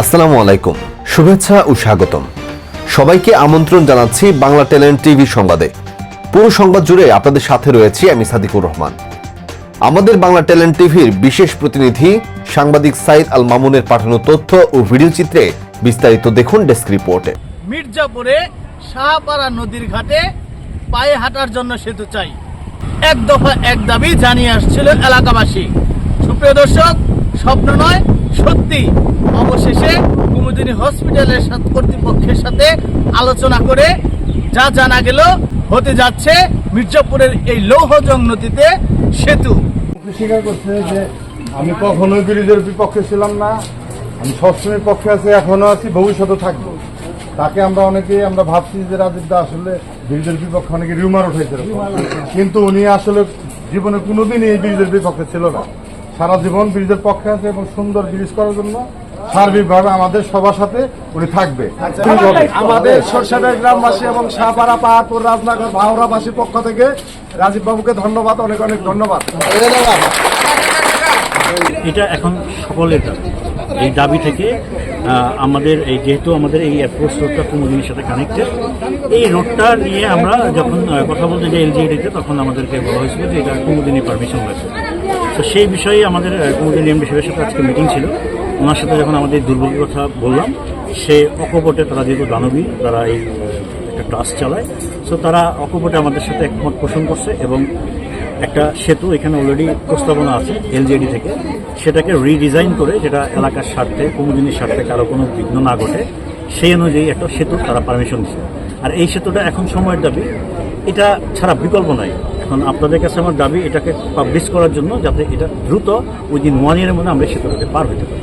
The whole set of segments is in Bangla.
আসসালামু আলাইকুম, শুভেচ্ছা ও স্বাগতম। সবাইকে আমন্ত্রণ জানাচ্ছি বাংলা ট্যালেন্ট টিভি সংবাদে। পুরো সংবাদ জুড়ে আপনাদের সাথে রয়েছি আমি সাদিকুর রহমান। আমাদের বাংলা ট্যালেন্ট টিভির বিশেষ প্রতিনিধি সাংবাদিক সাইদ আল মামুনের পাঠানো তথ্য ও ভিডিও চিত্রে বিস্তারিত দেখুন ডেস্ক রিপোর্টে। মির্জাপুরে শাহপাড়া নদীর ঘাটে পায়ে হাঁটার জন্য সেতু চাই। এক দফা এক দাবি জানিয়ে আসছিল এলাকাবাসী। সুপ্রিয় দর্শক স্বপ্ন নয়, সত্যি। অবশেষে কুমুদিনী হসপিটালের সাথে কর্তৃপক্ষের সাথে আলোচনা করে যা জানা গেল, হতে যাচ্ছে মির্জাপুরের এই লৌহজং নদীতে সেতু। স্বীকার করছে যে আমি কখনোই ব্রিজের বিপক্ষে ছিলাম না। আমি সবসময় পক্ষে আছি, এখনও আছি ভবিষ্যতে থাকব। তাকে আমরা অনেকে আমরা ভাবছি যে রাজীব দা আসলে ব্রিজের বিপক্ষে অনেকে রিউমার এরকম। কিন্তু উনি আসলে জীবনে কোনোদিনই এই ব্রিজের বিপক্ষে ছিল না। সারা জীবন ব্রিজের পক্ষে আছে এবং সুন্দর ব্রিজ করার জন্য সার্বিকভাবে আমাদের সবার সাথে উনি থাকবে। আমাদের সরষাবাড়ি গ্রামবাসী এবং শাহপাড়া পাহাড়পুর রাজনগর ভাওরাবাসীর পক্ষ থেকে রাজীব বাবুকে ধন্যবাদ অনেক অনেক ধন্যবাদ। এটা এখন সকলের দাবি। এই দাবি থেকে আমাদের এই যেহেতু আমাদের এই অ্যাপ্রোচ রোডটা কুমুদিনীর সাথে কানেক্টেড এই রোডটা নিয়ে আমরা যখন কথা বলতে যাই এলজিডিতে তখন আমাদেরকে বলা হয়েছিল যে এটা কুমুদিনী পারমিশন হয়েছে তো সেই বিষয়ে আমাদের কুমুদিনী এমডি সাহেবের সাথে আজকে মিটিং ছিল। ওনার সাথে যখন আমাদের দুর্ভোগের কথা বললাম, সে অকপটে, তারা যেহেতু দানবী, তারা এই একটা ট্রাস্ট চালায়। সো তারা অকপটে আমাদের সাথে একমত পোষণ করছে এবং একটা সেতু এখানে অলরেডি প্রস্তাবনা আছে এলজেডি থেকে। সেটাকে রিডিজাইন করে যেটা এলাকার স্বার্থে কুমুদিনীর স্বার্থে কারও কোনো বিঘ্ন না ঘটে, সেই অনুযায়ী একটা সেতু তারা পারমিশন দিচ্ছে। আর এই সেতুটা এখন সময়ের দাবি। এটা ছাড়া বিকল্প নাই। এখন আপনাদের কাছে আমার দাবি এটাকে পাবলিশ করার জন্য যাতে এটা দ্রুত উইদিন ওয়ান ইয়ারের মধ্যে আমরা সেতুটাকে পার হতে পারি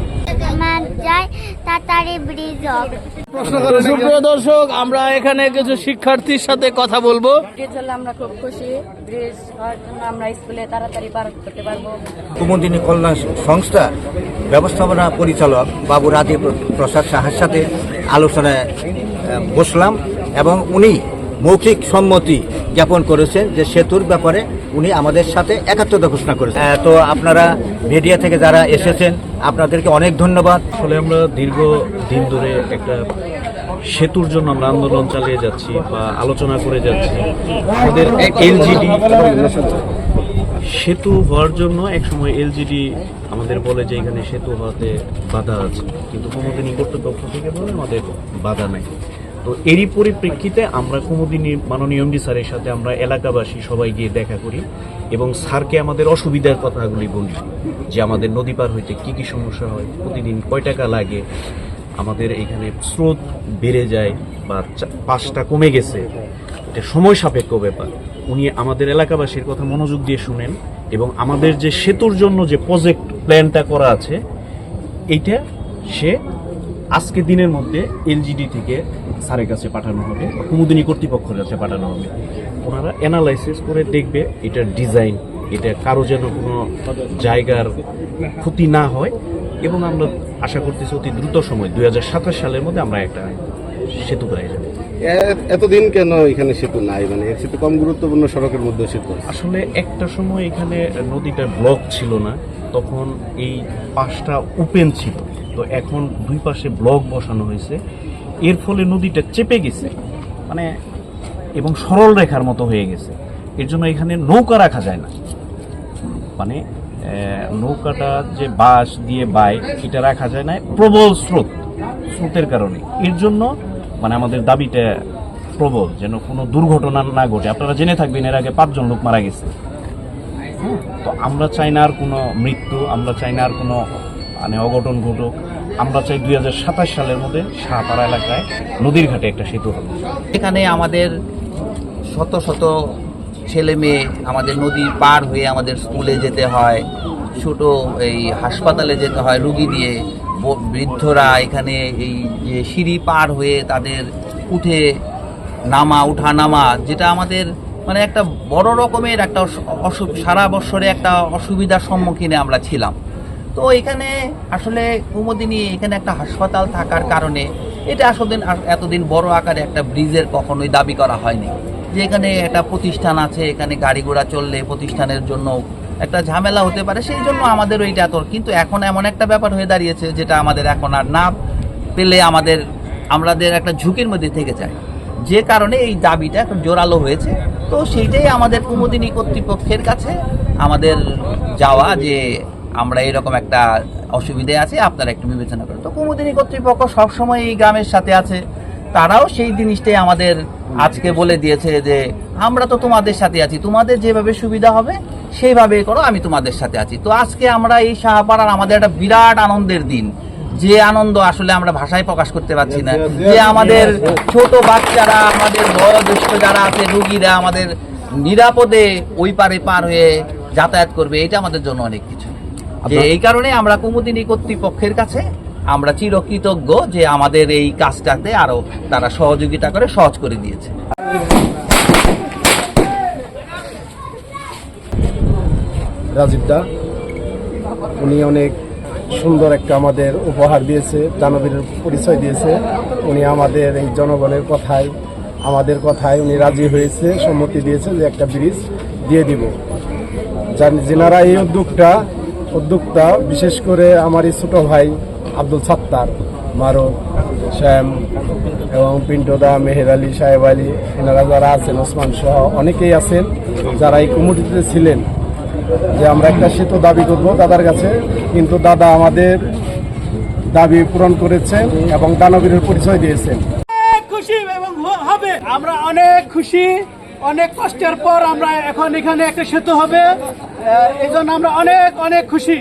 সুপ্রিয় দর্শক আমরা এখানে কিছু শিক্ষার্থীর সাথে কথা বলব। আমরা খুব খুশি ব্রিজ হওয়ার জন্য আমরা স্কুলে তাড়াতাড়ি পার করতে পারব। কুমুদিনী কল্যাণ ব্যবস্থাপনা পরিচালক বাবু রাজীব প্রসাদ সাহার সাথে আলোচনায় বসলাম এবং উনি মৌখিক সম্মতি জ্ঞাপন করেছেন যে সেতুর ব্যাপারে উনি আমাদের সাথে একাত্মতা ঘোষণা করেছেন। আহ, তো আপনারা মিডিয়া থেকে যারা এসেছেন আপনাদেরকে অনেক ধন্যবাদ। আসলে আমরা দীর্ঘ দিন ধরে একটা সেতুর জন্য আমরা আন্দোলন চালিয়ে যাচ্ছি বা আলোচনা করে যাচ্ছি। আমাদের এলজিডি সেতু হওয়ার জন্য একসময় এলজিডি আমাদের বলে যে এখানে সেতু হওয়াতে বাধা আছে। কিন্তু কুমুদিনী কর্তৃপক্ষ থেকে বলে আমাদের বাধা নাই। তো এরই পরিপ্রেক্ষিতে আমরা কুমুদিনী মাননীয় এমডি স্যারের সাথে আমরা এলাকাবাসী সবাই গিয়ে দেখা করি এবং স্যারকে আমাদের অসুবিধার কথাগুলি বলি, যে আমাদের নদী পার হইতে কি কি সমস্যা হয়, প্রতিদিন কয় টাকা লাগে, আমাদের এখানে স্রোত বেড়ে যায় বা পাশটা কমে গেছে, এটা সময় সাপেক্ষ ব্যাপার। উনি আমাদের এলাকাবাসীর কথা মনোযোগ দিয়ে শুনেন এবং আমাদের যে সেতুর জন্য যে প্রজেক্ট প্ল্যানটা করা আছে, এইটা সে আজকে দিনের মধ্যে এলজিডি থেকে স্যারের কাছে পাঠানো হবে কুমুদিনী কর্তৃপক্ষের কাছে পাঠানো হবে। ওনারা অ্যানালাইসিস করে দেখবে এটার ডিজাইন এটা কারও যেন কোনো জায়গার ক্ষতি না হয় এবং আমরা আশা করতেছি অতি দ্রুত সময় দু হাজার সাতাশ সালের মধ্যে আমরা একটা সেতু পেয়ে যাব। এতদিন কেন এখানে সেতু নাই? মানে সেতু কম গুরুত্বপূর্ণ সড়কের মধ্যে সেতু আসলে একটা সময় এখানে নদীটা ব্লক ছিল না তখন এই পাশটা ওপেন ছিল। তো এখন দুই পাশে ব্লক বসানো হয়েছে। এর ফলে নদীটা চেপে গেছে মানে এবং সরল রেখার মতো হয়ে গেছে। এর জন্য এখানে নৌকা রাখা যায় না। মানে নৌকাটা যে বাঁশ দিয়ে বাই এটা রাখা যায় না প্রবল স্রোত স্রোতের কারণে। এর জন্য মানে আমাদের দাবিটা প্রবল যেন কোনো দুর্ঘটনা না ঘটে। আপনারা জেনে থাকবেন এর আগে পাঁচজন লোক মারা গেছে। হুম, তো আমরা চাই না আর কোনো মৃত্যু আমরা চাই না আর কোনো মানে অঘটন ঘটুক, আমরা চাই দু হাজার সাতাশ সালের মধ্যে শাহপাড়া এলাকায় নদীর ঘাটে একটা সেতু হবে। এখানে আমাদের শত শত ছেলে মেয়ে আমাদের নদী পার হয়ে আমাদের স্কুলে যেতে হয়, ছোট এই হাসপাতালে যেতে হয়, রুগী দিয়ে বৃদ্ধরা এখানে এই যে সিঁড়ি পার হয়ে তাদের উঠে নামা, উঠা নামা, যেটা আমাদের মানে একটা বড় রকমের একটা সারা বছরে একটা অসুবিধার সম্মুখীনে আমরা ছিলাম। তো এখানে আসলে কুমুদিনী এখানে একটা হাসপাতাল থাকার কারণে এটা আসলে এতদিন বড় আকারে একটা ব্রিজের কখনোই দাবি করা হয়নি। যে এখানে একটা প্রতিষ্ঠান আছে, এখানে গাড়ি ঘোড়া চললে প্রতিষ্ঠানের জন্য একটা ঝামেলা হতে পারে, সেই জন্য আমাদের ওইটা এত কিন্তু এখন এমন একটা ব্যাপার হয়ে দাঁড়িয়েছে যেটা আমাদের এখন আর না পেলে আমাদের আমাদের একটা ঝুঁকির মধ্যে থেকে যায়। যে কারণে এই দাবিটা এখন জোরালো হয়েছে। তো সেইটাই আমাদের কুমুদিনী কর্তৃপক্ষের কাছে আমাদের যাওয়া যে আমরা এরকম একটা অসুবিধে আছে, আপনারা একটু বিবেচনা করেন। তো কুমুদিনী কর্তৃপক্ষ সবসময় এই গ্রামের সাথে আছে। তারাও সেই জিনিসটাই আমাদের আজকে বলে দিয়েছে যে, আমরা তো তোমাদের সাথে আছি, তোমাদের যেভাবে সুবিধা হবে, সেইভাবে করো, আমি তোমাদের সাথে আছি। তো আজকে আমরা এই সাহাপাড়ার আমাদের একটা বিরাট আনন্দের দিন। যে আনন্দ আসলে আমরা ভাষায় প্রকাশ করতে পারছি না। যে আমাদের ছোট বাচ্চারা, আমাদের বয়োজ্যেষ্ঠ যারা আছে, রুগীরা আমাদের নিরাপদে ওই পারে পার হয়ে যাতায়াত করবে, এটা আমাদের জন্য অনেক কিছু। যে এই কারণে আমরা কুমুদিনী কর্তৃপক্ষের কাছে আমরা চিরকৃতজ্ঞ যে আমাদের এই কাজটাতে আরও তারা সহযোগিতা করে সহজ করে দিয়েছে। রাজীব দা উনি অনেক সুন্দর একটা আমাদের উপহার দিয়েছে দানবীর পরিচয় দিয়েছে। উনি আমাদের এই জনগণের কথায় আমাদের কথায় উনি রাজি হয়েছে সম্মতি দিয়েছে যে একটা ব্রিজ দিয়ে দিব। যান- যেনারা এই উদ্যোগটা উদ্যোক্তা, বিশেষ করে আমার এই ছোট ভাই আব্দুল সাত্তার, মারুফ, শ্যাম এবং পিন্টুদা, মেহের আলী, সাহেব আলী, এনারা যারা আছেন, ওসমান সহ অনেকেই আছেন, যারা এই কমিটিতে ছিলেন, যে আমরা একটা সেতু দাবি করব দাদার কাছে। কিন্তু দাদা আমাদের দাবি পূরণ করেছেন এবং দানবীরের পরিচয় দিয়েছেন। খুশি এবং হবে। আমরা অনেক খুশি, অনেক কষ্টের পর আমরা এখন এখানে একটা সেতু হবে। এই জন্য আমরা অনেক অনেক খুশি।